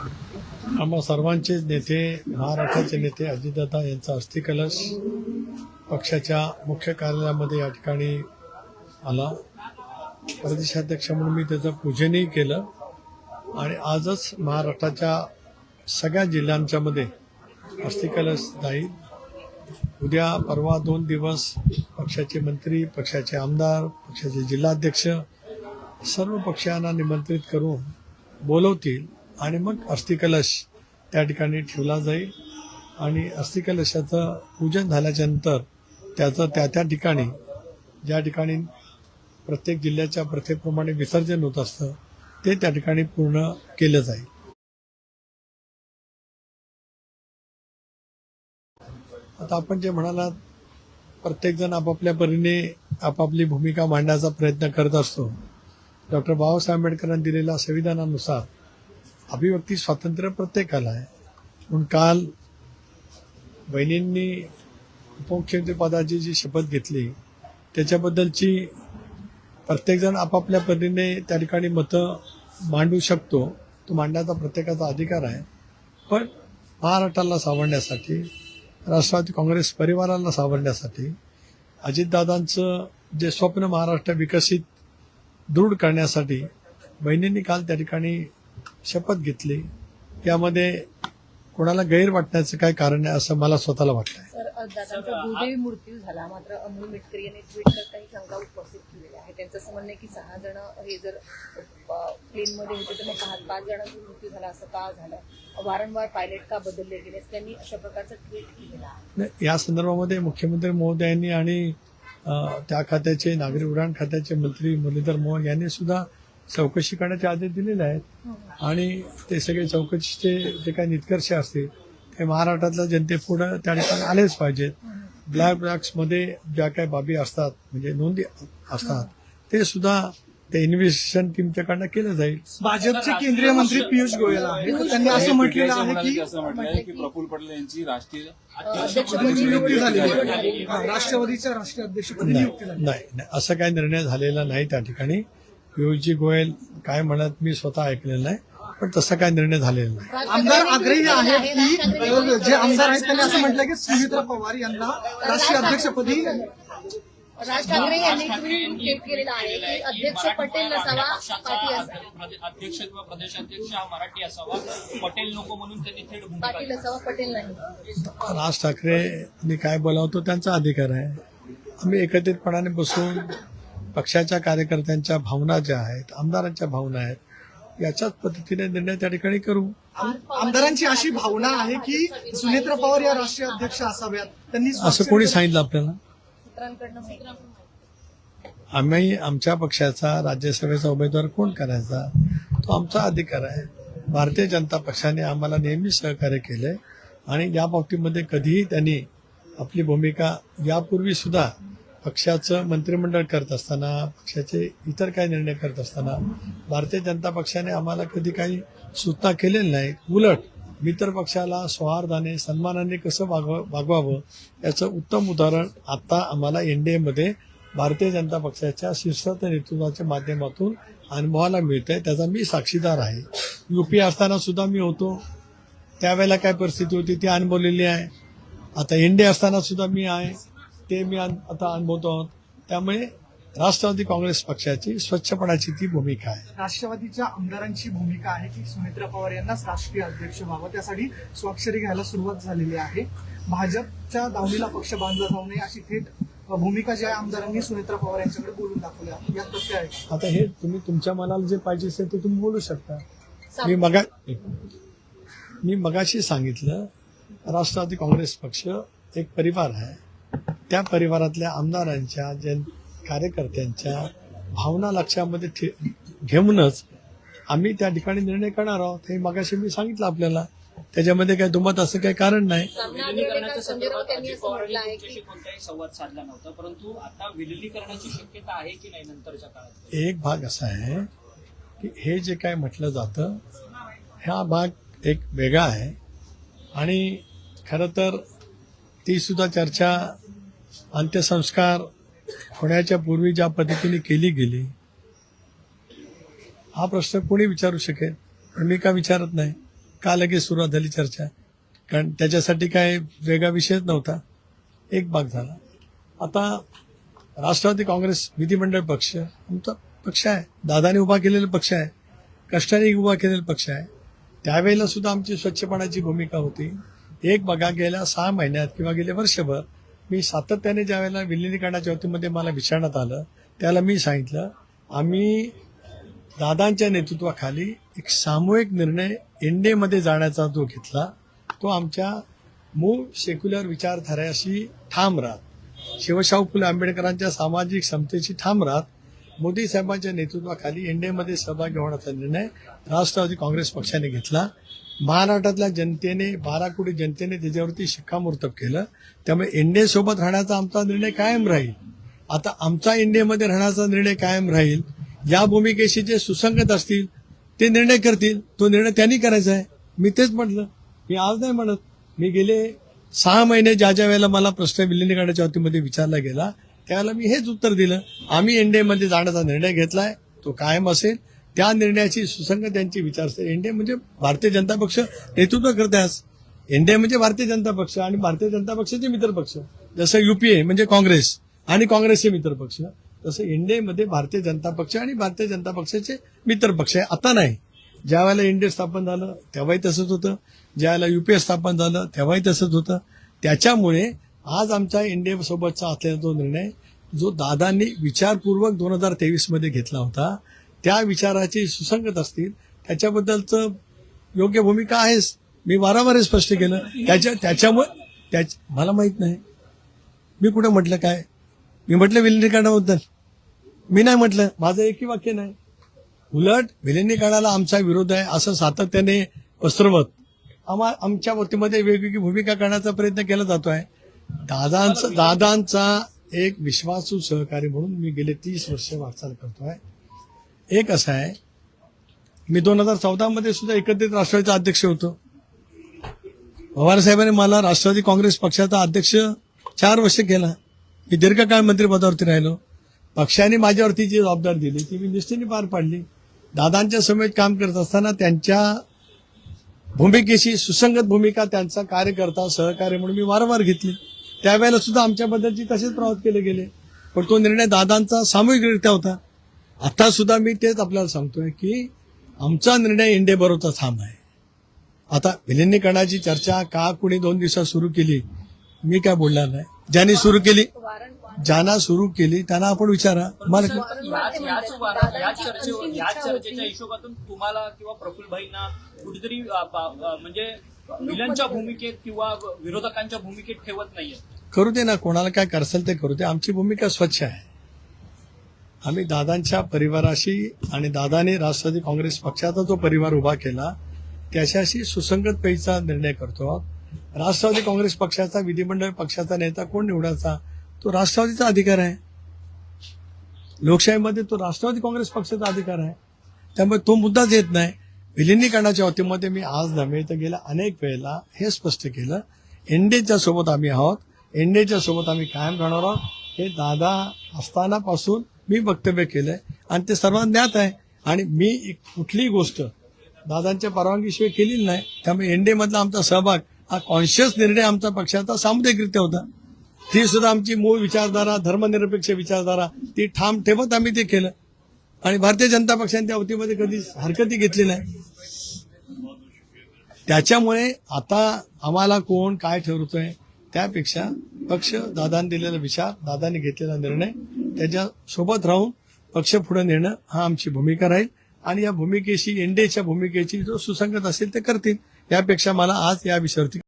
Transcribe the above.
आम्हा सर्वांचे नेते महाराष्ट्राचे नेते अजितदादा यांचा अस्थिकलश पक्षाच्या मुख्य कार्यालयामध्ये या ठिकाणी आला. प्रदेशाध्यक्ष म्हणून मी त्याचं पूजनही केलं. आणि आजच महाराष्ट्राच्या सगळ्या जिल्ह्यांच्या मध्ये अस्थिकलश जाईल उद्या परवा दोन दिवस पक्षाचे मंत्री पक्षाचे आमदार पक्षाचे जिल्हाध्यक्ष सर्व पक्षांना निमंत्रित करून बोलवतील. आणि मग अस्थिकलश त्या ठिकाणी ठेवला जाईल. आणि अस्थिकलशाचं पूजन झाल्याच्यानंतर त्याचं त्या त्या ठिकाणी ज्या ठिकाणी प्रत्येक जिल्ह्याच्या प्रथेप्रमाणे विसर्जन होत असतं ते त्या ठिकाणी पूर्ण केलं जाईल. आता आपण जे म्हणालात प्रत्येकजण आपापल्या परीने आपापली भूमिका मांडण्याचा प्रयत्न करत असतो. डॉक्टर बाबासाहेब आंबेडकरांनी दिलेल्या संविधानानुसार अभिव्यक्ती स्वातंत्र्य प्रत्येकाला आहे. म्हणून काल बहिणींनी उपमुख्यमंत्रीपदाची जी शपथ घेतली त्याच्याबद्दलची प्रत्येकजण आपापल्या परीने त्या ठिकाणी मतं मांडू शकतो. तो मांडण्याचा प्रत्येकाचा अधिकार आहे. पण महाराष्ट्राला सावरण्यासाठी राष्ट्रवादी काँग्रेस परिवाराला सावरण्यासाठी अजितदादांचं जे स्वप्न महाराष्ट्र विकसित दृढ करण्यासाठी बहिणींनी काल त्या ठिकाणी शपथ घेतली. यामध्ये कोणाला गैर वाटण्याचं काय कारण आहे असं मला स्वतःला वाटतंय. दादांचा दुर्दैवी मृत्यू झाला. मात्र अमोल मिटकर यांनी ट्विट करत काही शंका उपस्थित केलेल्या आहे त्यांचं असं म्हणणं की सहा जण हे जर प्लेनमध्ये होते तर मग पाच पाच जणांचा मृत्यू झाला असं का झालं? वारंवार पायलट का बदलले गेले त्यांनी अशा प्रकारचं ट्विट केलेलं आहे. या संदर्भामध्ये मुख्यमंत्री महोदयांनी आणि त्या खात्याचे नागरी उड्डाण खात्याचे मंत्री मुरलीधर मोहोळ यांनी सुद्धा चौकशी करण्याचे आदेश दिलेले आहेत. आणि ते सगळे चौकशीचे जे काही निष्कर्ष असतील ते महाराष्ट्रातल्या जनतेपुढं त्या ठिकाणी आलेच पाहिजेत. ब्लॅक बॉक्समध्ये ज्या काही बाबी असतात म्हणजे नोंदी असतात ते सुद्धा ते इन्व्हेस्टिगेशन टीमच्याकडनं केलं जाईल. भाजपचे केंद्रीय मंत्री पियुष गोयल आहेत. त्यांनी असं म्हटलेलं आहे की असं म्हटलंय की प्रफुल्ल पटेल यांची राष्ट्रीय अध्यक्षपदी नियुक्ती झालेली आहे हा, राष्ट्रवादीच्या राष्ट्रीय अध्यक्षपदी नियुक्ती नाही. असं काही निर्णय झालेला नाही त्या ठिकाणी. पियुषजी गोयल काय म्हणत मी स्वतः ऐकलेलं नाही पण तसा काय निर्णय झालेला नाही. आमदार आग्रही आहेत की जे आमदार आहेत त्यांनी असं म्हटलं की सुमित्रा पवार यांना राष्ट्रीय अध्यक्षपदी राज ठाकरे यांनी ट्विट केलेलं आहे की अध्यक्ष पटेल नसावा पाटील असावा. अध्यक्ष किंवा प्रदेशाध्यक्ष हा मराठी असावा. पटेल नको म्हणून त्यांनी थेट भूमिका पाटील असावा पटेल नाही. राज ठाकरेंनी काय बोलावतो त्यांचा अधिकार आहे. आम्ही एकत्रितपणाने बसून पक्षाच्या कार्यकर्त्यांच्या भावना ज्या आहेत आमदारांच्या भावना आहेत याच्याच पद्धतीने निर्णय त्या ठिकाणी करू. आमदारांची अशी भावना आहे की सुनेत्रा पवार या राष्ट्रीय अध्यक्ष असाव्यात. त्यांनी असं कोणी सांगितलं आपल्याला. आम्ही आमच्या पक्षाचा राज्यसभेचा उमेदवार कोण करायचा? तो आमचा अधिकार आहे. भारतीय जनता पक्षाने आम्हाला नेहमी सहकार्य केलंय आणि या बाबतीमध्ये कधीही त्यांनी आपली भूमिका यापूर्वी सुद्धा पक्षाचं मंत्रिमंडळ करत असताना पक्षाचे इतर काही निर्णय करत असताना भारतीय जनता पक्षाने आम्हाला कधी काही सूचना केलेली नाही. उलट मित्र पक्षाला सौहार्दाने सन्मानाने कसं वागव वागवावं याचं उत्तम उदाहरण आता आम्हाला एनडीएमध्ये भारतीय जनता पक्षाच्या शीर्षस्थ नेतृत्वाच्या माध्यमातून अनुभवाला मिळतंय. त्याचा मी साक्षीदार आहे. युपी असताना सुद्धा मी होतो. त्यावेळेला काय परिस्थिती होती ती अनुभवलेली आहे. आता एनडीए असताना सुद्धा मी आहे. ते मी अन- आता अनुभवतो आहोत. त्यामुळे राष्ट्रवादी काँग्रेस पक्षाची स्वच्छपणाची ती भूमिका आहे. राष्ट्रवादीच्या आमदारांची भूमिका आहे की सुमित्रा पवार यांनाच राष्ट्रीय अध्यक्ष व्हावं त्यासाठी स्वाक्षरी घ्यायला सुरुवात झालेली आहे. भाजपच्या दावणीला पक्ष बांधला जाऊ नये अशी थेट भूमिका जी आहे आमदारांनी सुमित्रा पवार यांच्याकडे बोलून दाखवली आहे यात तथ्य आहे. आता हे तुम्ही तुमच्या मनाला जे पाहिजे असेल ते तुम्ही बोलू शकता. मी मगा मी मगाशी सांगितलं राष्ट्रवादी काँग्रेस पक्ष एक परिवार आहे. त्या परिवारातल्या आमदारांच्या जन कार्यकर्त्यांच्या भावना लक्षामध्ये ठे- घेऊनच आम्ही त्या ठिकाणी निर्णय करणार आहोत. हे मगाशी मी सांगितलं आपल्याला. त्याच्यामध्ये काही दुमत असं काही कारण नाही. सामना विलिनीकरणाच्या अग्रलेखा संजय राऊत संदर्भात यांनी अजित असं पवारांनी म्हटलं आहे तुमच्याशी की कोणताही संवाद साधला नव्हता परंतु आता विलिनीकरणाची शक्यता आहे की नाही नंतरच्या काळात? एक भाग असा आहे की हे जे काय म्हटलं जातं हा भाग एक वेगळा आहे. आणि खरं तर तीसुद्धा चर्चा अंत्यसंस्कार होण्याच्या पूर्वी ज्या पद्धतीने केली गेली हा प्रश्न कोणी विचारू शकेल? पण मी का विचारत नाही? का लगेच सुरुवात झाली चर्चा? कारण त्याच्यासाठी काय वेगळा विषयच नव्हता. एक भाग झाला. आता राष्ट्रवादी काँग्रेस विधिमंडळ पक्ष आमचा पक्ष आहे. दादाने उभा केलेला पक्ष आहे. कष्टाने उभा केलेला पक्ष आहे. त्यावेळेला सुद्धा आमची स्वच्छपणाची भूमिका होती. एक बघा गेल्या सहा महिन्यात किंवा गेले वर्षभर मी सातत्याने ज्या वेळेला विलिनीकरणाच्या वतीमध्ये मला विचारण्यात आलं त्याला मी सांगितलं आम्ही दादांच्या नेतृत्वाखाली एक सामूहिक निर्णय एनडीएमध्ये जाण्याचा जो घेतला तो आमच्या मूळ सेक्युलर विचारधाऱ्याशी ठाम राहत. शिवशाहू फुले आंबेडकरांच्या सामाजिक समतेशी ठाम राहत. मोदी साहेबांच्या नेतृत्वाखाली एनडीएमध्ये सहभागी होण्याचा निर्णय राष्ट्रवादी काँग्रेस पक्षाने घेतला. महाराष्ट्रातल्या जनतेने बारा कोटी जनतेने त्याच्यावरती शिक्कामोर्तब केलं. त्यामुळे एनडीए सोबत राहण्याचा आमचा निर्णय कायम राहील. आता आमचा एनडीएमध्ये राहण्याचा निर्णय कायम राहील. या भूमिकेशी जे सुसंगत असतील ते निर्णय करतील. तो निर्णय त्यांनी करायचा आहे. मी तेच म्हटलं. मी आज नाही म्हणत. मी गेले सहा महिने ज्या ज्या वेळेला मला प्रश्न विलिनीकरणाच्या वतीमध्ये विचारला गेला त्यावेळेला मी हेच उत्तर दिलं. आम्ही एनडीएमध्ये जाण्याचा निर्णय घेतलाय. तो कायम असेल. त्या निर्णयाची सुसंगत त्यांची विचारसरणी. एनडीए म्हणजे भारतीय जनता पक्ष नेतृत्व करते आज. एनडीए म्हणजे भारतीय जनता पक्ष आणि भारतीय जनता पक्षाचे मित्र पक्ष. जसं युपीए म्हणजे काँग्रेस आणि काँग्रेसचे मित्र पक्ष. तसं एनडीए मध्ये भारतीय जनता पक्ष आणि भारतीय जनता पक्षाचे मित्र पक्ष आहे. आता नाही. ज्या वेळेला एनडीए स्थापन झालं तेव्हाही तसंच होतं. ज्या वेळेला युपीए स्थापन झालं तेव्हाही तसंच होतं. त्याच्यामुळे आज आमच्या एनडीए सोबतचा असलेला जो निर्णय जो दादांनी विचारपूर्वक दोन हजार तेवीसमध्ये घेतला होता त्या विचाराची सुसंगत असतील त्याच्याबद्दलचं योग्य भूमिका आहेच मी वारंवार स्पष्ट केलं. त्याच्या त्याच्यामुळे त्याच मला माहीत नाही. मी कुठं म्हटलं काय? मी म्हटलं विलिनीकरणाबद्दल. मी नाही म्हटलं. माझं एकही वाक्य नाही. उलट विलिनीकरणाला आमचा विरोध आहे असं सातत्याने पसरवत आम्हा आमच्या वतीमध्ये वेगवेगळी भूमिका करण्याचा प्रयत्न केला जातो आहे दादांचा दादांचा एक विश्वासू सहकारी म्हणून मी गेले तीस वर्ष वाटचाल करतो आहे एक असं आहे. मी दोन हजार चौदामध्ये सुद्धा एकत्रित राष्ट्रवादीचा अध्यक्ष होतो. पवार साहेबांनी मला राष्ट्रवादी काँग्रेस पक्षाचा अध्यक्ष चार वर्ष केला. मी दीर्घकाळ मंत्रिपदावरती राहिलो. पक्षाने माझ्यावरती जी जबाबदारी दिली ती मी निष्ठेने पार पाडली. दादांच्या समेत काम करत असताना त्यांच्या भूमिकेशी सुसंगत भूमिका त्यांचा कार्यकर्ता सहकार्य म्हणून मी वारंवार घेतली. त्यावेळेला सुद्धा आमच्याबद्दलची तसेच प्रवास केले गेले. पण तो निर्णय दादांचा सामूहिकरित्या होता. आता सुद्धा मी तेच आपल्याला सांगतोय की आमचा निर्णय इंडे बरोबरचा ठाम आहे. आता विलिनीकरणाची चर्चा का कुणी दोन दिवसात सुरू केली मी काय बोलणार नाही. ज्यांनी सुरू केली ज्यांना सुरू केली त्यांना आपण विचारा. मला याच याच वारा- याच चर्चे याच चर्चेच्या हिशोबातून तुम्हाला किंवा प्रफुल्लभाईंना कुठेतरी म्हणजे विलनच्या भूमिकेत किंवा विरोधकांच्या भूमिकेत ठेवत नाहीये. करू दे ना कोणाला काय करसेल ते करू दे. आमची भूमिका स्वच्छ आहे. आम्ही दादांच्या परिवाराशी आणि दादाने राष्ट्रवादी काँग्रेस पक्षाचा जो परिवार उभा केला त्याच्याशी सुसंगत पैसा निर्णय करतो आहोत. राष्ट्रवादी काँग्रेस पक्षाचा विधिमंडळ पक्षाचा नेता कोण निवडायचा? तो राष्ट्रवादीचा अधिकार आहे. लोकशाहीमध्ये तो राष्ट्रवादी काँग्रेस पक्षाचा अधिकार आहे. त्यामुळे तो मुद्दाच येत नाही. विलिनीकरणाच्या वतीमध्ये मी आज नव्हे तर गेल्या अनेक वेळेला हे स्पष्ट केलं. एनडीएच्या सोबत आम्ही आहोत. एनडीएच्या सोबत आम्ही कायम राहणार आहोत. हे दादा असतानापासून मी वक्तव्य केलंय आणि ते सर्वांना ज्ञात आहे. आणि मी एक कुठलीही गोष्ट दादांच्या परवानगीशिवाय केलेली नाही. त्यामुळे एनडीए मधला आमचा सहभाग हा कॉन्शियस निर्णय आमचा पक्षाचा सामुदायिकरित्या होता. ती सुद्धा आमची मूळ विचारधारा धर्मनिरपेक्ष विचारधारा ती ठाम ठेवत आम्ही ते केलं. आणि भारतीय जनता पक्षाने त्या वतीमध्ये कधीच हरकती घेतली नाही. त्याच्यामुळे आता आम्हाला कोण काय ठरवतोय त्यापेक्षा पक्ष दादांनी दिलेला विचार दादांनी घेतलेला निर्णय त्याच्या सोबत राहून पक्ष पुढे नेणं हा आमची भूमिका राहील. आणि या भूमिकेशी एनडीएच्या भूमिकेची जो सुसंगत असेल ते करतील. यापेक्षा मला आज या विषयावरती